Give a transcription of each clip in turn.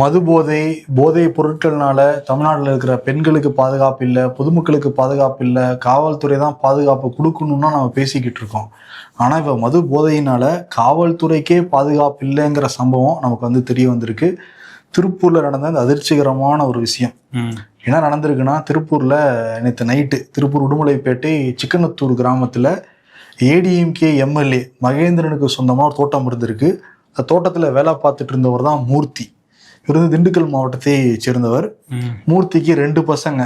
மது போதை போதை பொருட்கள்னால தமிழ்நாட்டில் இருக்கிற பெண்களுக்கு பாதுகாப்பு இல்லை பொதுமக்களுக்கு பாதுகாப்பு இல்லை காவல்துறை தான் பாதுகாப்பு கொடுக்கணும்னா நம்ம பேசிக்கிட்டு இருக்கோம். ஆனால் இப்போ மது போதையினால காவல்துறைக்கே பாதுகாப்பு இல்லைங்கிற சம்பவம் நமக்கு வந்து தெரிய வந்திருக்கு. திருப்பூர்ல நடந்த அந்த அதிர்ச்சிகரமான ஒரு விஷயம். என்ன நடந்திருக்குன்னா திருப்பூர்ல நேற்று நைட்டு திருப்பூர் உடுமலைப்பேட்டை சிக்கனத்தூர் கிராமத்துல ஏடிஎம்கே எம்எல்ஏ மகேந்திரனுக்கு சொந்தமாக ஒரு தோட்டம் இருந்திருக்கு. அந்த தோட்டத்தில் வேலை பார்த்துட்டு இருந்தவர் தான் மூர்த்தி. இவர் வந்து திண்டுக்கல் மாவட்டத்தை சேர்ந்தவர். மூர்த்திக்கு ரெண்டு பசங்க.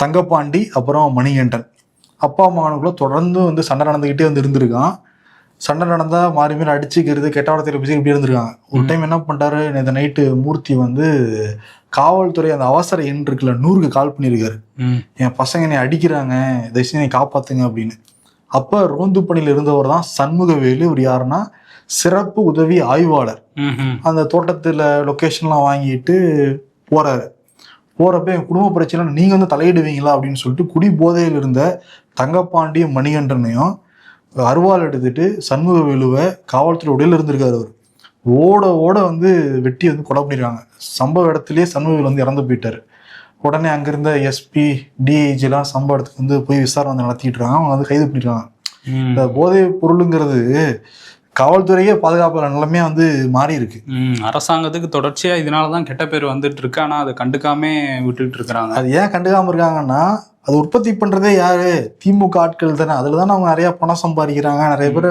தங்கப்பாண்டி அப்புறம் மணிகண்டன். அப்பா மகனுக்குள்ள தொடர்ந்து வந்து சண்டை நடந்துக்கிட்டே வந்து இருந்திருக்கான். சண்டை நடந்தா மாறி மாறி அடிச்சுக்கிறது கெட்ட வார்த்தையில பேசி இப்படி இருந்திருக்காங்க. ஒரு டைம் என்ன பண்ணிட்டாரு? நேற்று நைட்டு மூர்த்தி வந்து காவல்துறை அந்த அவசர எண் இருக்குல்ல நூறுக்கு கால் பண்ணியிருக்காரு. என் பசங்க என்னை அடிக்கிறாங்க தயவுசெய்து என்னை காப்பாத்துங்க அப்படின்னு. அப்ப ரோந்து பணியில் இருந்தவர் தான் சண்முகவேலு. இவர் யாருன்னா சிறப்பு உதவி ஆய்வாளர். அந்த தோட்டத்துல லொக்கேஷன்லாம் வாங்கிட்டு போறாரு. போறப்ப என் குடும்ப பிரச்சனை நீங்க வந்து தலையிடுவீங்களா? அப்படின்னு சொல்லிட்டு குடி போதையில் இருந்த தங்கப்பாண்டியும் மணிகண்டனையும் அருவாள் எடுத்துட்டு சண்முகவேலுவை காவல்துறை உடையில இருந்திருக்காரு அவர். ஓட ஓட வந்து வெட்டி வந்து கொலை பண்ணிருக்காங்க. சம்பவ இடத்துலயே சண்முகவேலு வந்து இறந்து போயிட்டாரு. உடனே அங்கிருந்த எஸ்பி டிஐஜி எல்லாம் சம்பவ இடத்துக்கு வந்து போய் விசாரணை வந்து நடத்திட்டு இருக்காங்க. அவங்க வந்து கைது பண்ணிருக்காங்க. இந்த போதை பொருளுங்கிறது காவல்துறையே பாதுகாப்பு நிலைமையா வந்து மாறி இருக்கு. அரசாங்கத்துக்கு தொடர்ச்சியா இதனால தான் கெட்ட பேர் வந்துட்டு இருக்கு. ஆனா அதை கண்டுக்காம விட்டுட்டு இருக்கிறாங்க. அது ஏன் கண்டுக்காம இருக்காங்கன்னா அது உற்பத்தி பண்ணுறதே யார்? திமுக ஆட்கள் தானே. அதில் தானே அவங்க நிறையா பணம் சம்பாதிக்கிறாங்க. நிறைய பேர்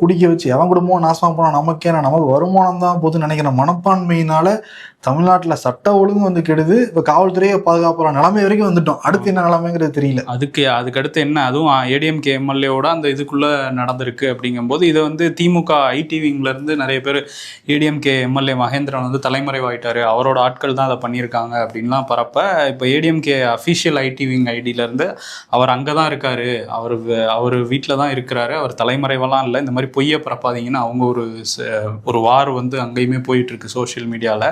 குடிக்க வச்சு எவன் குடும்பம் நாசமாக போனால் நமக்கே என்ன, நமக்கு வருமானம் தான் போதுன்னு நினைக்கிற மனப்பான்மையினால தமிழ்நாட்டில் சட்ட ஒழுங்கு வந்து கெடுது. இப்போ காவல்துறையை பாதுகாப்புற நிலைமை வரைக்கும் வந்துட்டோம். அடுத்து என்ன நிலைமைங்கிறது தெரியல. அதுக்கு அதுக்கடுத்து என்ன? அதுவும் ஏடிஎம்கே எம்எல்ஏவோட அந்த இதுக்குள்ளே நடந்திருக்கு அப்படிங்கும்போது இதை வந்து திமுக ஐடி நிறைய பேர் ஏடிஎம்கே எம்எல்ஏ மகேந்திரன் வந்து தலைமறைவாயிட்டாரு. அவரோட ஆட்கள் தான் அதை பண்ணியிருக்காங்க அப்படின்லாம் பரப்ப இப்போ ஏடிஎம்கே அஃபிஷியல் ஐடி விங் ஐடியில இருந்து அவர் அங்கே தான் இருக்காரு. அவர் அவர் வீட்டில் தான் இருக்கிறாரு. அவர் தலைமறைவெல்லாம் இல்லை. இந்த மாதிரி பொய்யை பரப்பாதீங்கன்னு அவங்க ஒரு ச- ஒரு வார் வந்து அங்கேயுமே போயிட்டு இருக்கு சோஷியல் மீடியாவில்